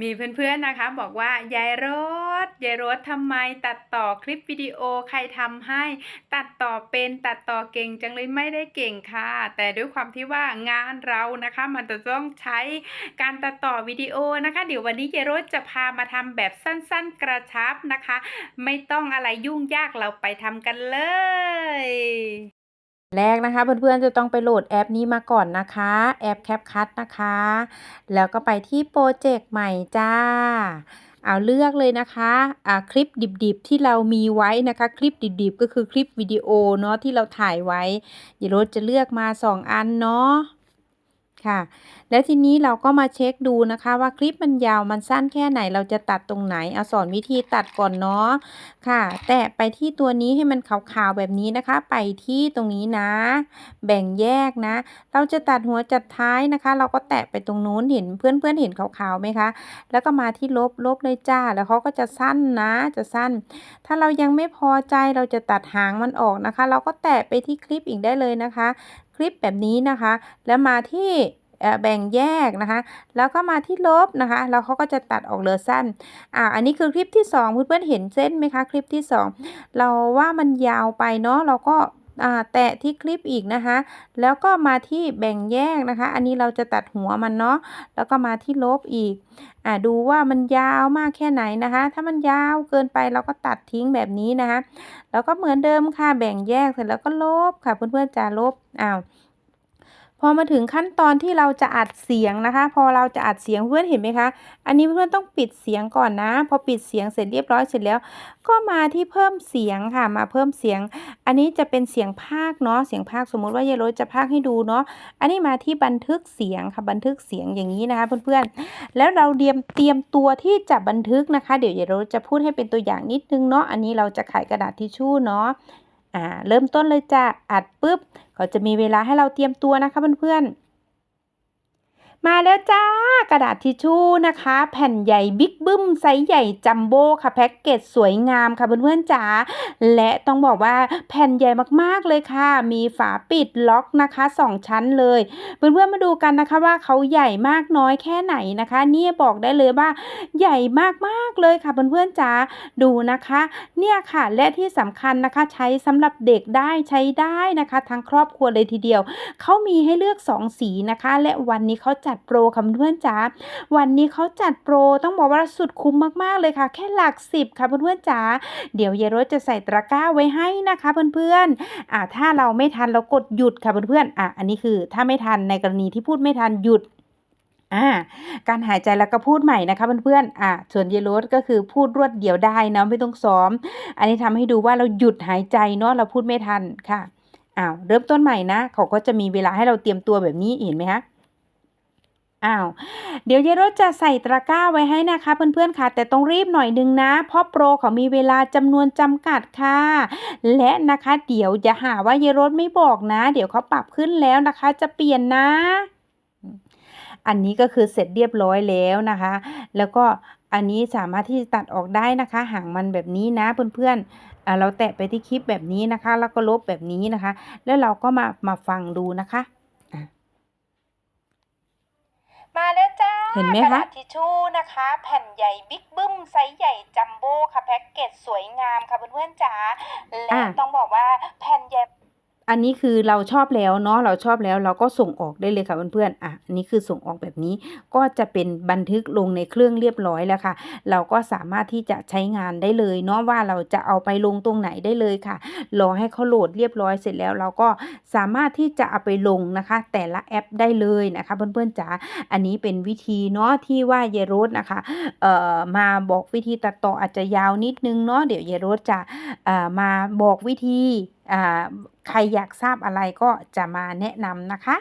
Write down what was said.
มีเพื่อนๆ นะคะบอกว่ายายรถยายรถทำไมตัดต่อคลิปวิดีโอใครทำให้ ตัดต่อเป็นตัดต่อเก่งจังเลยไม่ได้เก่งค่ะ แต่ด้วยความที่ว่างานเรานะคะ มันจะต้องใช้การตัดต่อวิดีโอนะคะ เดี๋ยววันนี้ยายรถจะพามาทำแบบสั้นๆ กระชับนะคะ ไม่ต้องอะไรยุ่งยากเราไปทำกันเลย แรกนะคะเพื่อนๆจะต้องไปโหลดแอปนี้มาก่อนนะคะ แอป CapCut นะคะ แล้วก็ไปที่โปรเจกต์ใหม่จ้า เอาเลือกเลยนะคะอ่าคลิปดิบๆ ที่เรามีไว้นะคะ คลิปดิบๆ ก็คือคลิปวิดีโอเนาะที่เราถ่ายไว้เดี๋ยวรถจะเลือกมา 2 อันเนาะ ค่ะ แล้วทีนี้เราก็มาเช็คดูนะคะว่าคลิปมันยาวมันสั้นแค่ไหนเราจะตัดตรงไหนเอาสอนวิธีตัดก่อนเนาะค่ะ แตะไปที่ตัวนี้ให้มันขาวๆแบบนี้นะคะ ไปที่ตรงนี้นะ แบ่งแยกนะ เราจะตัดหัวจัดท้ายนะคะ เราก็แตะไปตรงนู้นเห็นเพื่อนๆเห็นขาวๆไหมคะ แล้วก็มาที่ลบลบเลยจ้า แล้วเขาก็จะสั้นนะ จะสั้น ถ้าเรายังไม่พอใจเราจะตัดหางมันออกนะคะ เราก็แตะไปที่คลิปอีกได้เลยนะคะ คลิปแบบนี้นะคะ แล้วมาที่ แบ่งแยกนะคะ แล้วก็มาที่ลบนะคะ แล้วเขาก็จะตัดออกเหลือสั้น อ่า อันนี้คือคลิปที่ 2 เพื่อนๆเห็นเส้นไหมคะ คลิปที่ 2 เราว่ามันยาวไปเนาะ เราก็อ่าแตะที่คลิปอีกนะคะ แล้วก็มาที่แบ่งแยกนะคะ อันนี้เราจะตัดหัวมันเนาะ แล้วก็มาที่ลบอีกอ่าดูว่ามันยาวมากแค่ไหนนะคะ ถ้ามันยาวเกินไปเราก็ตัดทิ้งแบบนี้นะคะ แล้วก็เหมือนเดิมค่ะ แบ่งแยกเสร็จแล้วก็ลบค่ะเพื่อนๆจะลบ อ้าว พอมาถึงขั้นตอนที่เราจะอัดเสียงนะคะ พอเราจะอัดเสียงเพื่อนเห็นไหมคะ อันนี้เพื่อนต้องปิดเสียงก่อนนะ พอปิดเสียงเสร็จเรียบร้อยเสร็จแล้ว ก็มาที่เพิ่มเสียงค่ะ มาเพิ่มเสียง อันนี้จะเป็นเสียงภาคเนาะ เสียงภาคสมมุติว่ายายโรสจะภาคให้ดูเนาะ อันนี้มาที่บันทึกเสียงค่ะ บันทึกเสียงอย่างนี้นะคะเพื่อนๆ แล้วเราเตรียมเตรียมตัวที่จะบันทึกนะคะ เดี๋ยวยายโรสจะพูดให้เป็นตัวอย่างนิดนึงเนาะ อันนี้เราจะขายกระดาษทิชชู่เนาะ อ่าเริ่มต้นเลยจ้ะอัดปุ๊บก็จะมีเวลาให้เราเตรียมตัวนะคะเพื่อนๆ มาแล้วจ้ากระดาษทิชชู่นะคะ แผ่นใหญ่บิ๊กบึ้มไซส์ใหญ่จัมโบ้ค่ะแพ็กเกจสวยงามค่ะเพื่อนๆจ๋าและต้องบอกว่าแผ่นใหญ่มากๆเลยค่ะ มีฝาปิดล็อกนะคะสองชั้นเลย เพื่อนๆมาดูกันนะคะว่าเขาใหญ่มากน้อยแค่ไหนนะคะเนี่ยบอกได้เลยว่าใหญ่มากๆ เลยค่ะเพื่อนๆจ๋าดูนะคะ เนี่ยค่ะ และที่สำคัญนะคะใช้สำหรับเด็กได้ใช้ได้นะคะ ทั้งครอบครัวเลยทีเดียวเขามีให้เลือก 2 สีนะคะ และวันนี้เขาจัดโปรค่ะเพื่อนๆจ๋าวันนี้เขาจัดโปรต้องบอกว่าสุดคุ้มมากๆเลยค่ะ แค่หลักสิบค่ะเพื่อนๆจ๋าเดี๋ยวยายรถจะใส่ตะกร้าไว้ให้นะคะเพื่อนๆอ่าถ้าเราไม่ทันเรากดหยุดค่ะเพื่อนๆอะอันนี้คือถ้าไม่ทันในกรณีที่พูดไม่ทันหยุด อ่าการหายใจแล้วก็พูดใหม่นะคะเพื่อนๆอ่าส่วนเยลโรสก็คือพูดรวดเดียวได้นะไม่ต้องซ้อม อันนี้ทำให้ดูว่าเราหยุดหายใจเนาะเราพูดไม่ทันค่ะอ้าวเริ่มต้นใหม่นะเขาก็จะมีเวลาให้เราเตรียมตัวแบบนี้เห็นไหมคะอ้าวเดี๋ยวเยโรสจะใส่ตะกร้าไว้ให้นะคะเพื่อนๆค่ะ แต่ต้องรีบหน่อยนึงนะ เพราะโปรเขามีเวลาจำนวนจำกัดค่ะ และนะคะ เดี๋ยวจะหาว่าเยโรสไม่บอกนะ เดี๋ยวเขาปรับขึ้นแล้วนะคะ จะเปลี่ยนนะ อันนี้ก็คือเสร็จเรียบร้อยแล้วนะคะ แล้วก็อันนี้สามารถที่จะตัดออกได้นะคะ หางมันแบบนี้นะเพื่อนๆอ่าเราแตะไปที่คลิปแบบนี้นะคะ แล้วก็ลบแบบนี้นะคะ แล้วเราก็มามาฟังดูนะคะอะมาแล้วจ้าเห็นไหมกระคะดาษทิชชู่นะคะ แผ่นใหญ่บิ๊กบึ้มไซส์ใหญ่จัมโบ้ค่ะแพ็กเกจสวยงามค่ะเพื่อนๆจ๋าและอะต้องบอกว่าแผ่นใหญ่ อันนี้คือเราชอบแล้วเนาะเราชอบแล้วเราก็ส่งออกได้เลยค่ะเพื่อนๆอะอันนี้คือส่งออกแบบนี้ก็จะเป็นบันทึกลงในเครื่องเรียบร้อยแล้วค่ะ เราก็สามารถที่จะใช้งานได้เลยเนาะว่าเราจะเอาไปลงตรงไหนได้เลยค่ะรอให้เขาโหลดเรียบร้อยเสร็จแล้ว เราก็สามารถที่จะเอาไปลงนะคะ แต่ละแอปได้เลยนะคะเพื่อนๆจ๋าอันนี้เป็นวิธีเนาะที่ว่าเยโรสนะคะเอ่อมาบอกวิธีตัดต่ออาจจะยาวนิดนึงเนาะเดี๋ยวเยโรสจะเอ่อมาบอกวิธี ใครอยากทราบอะไรก็จะมาแนะนำนะคะ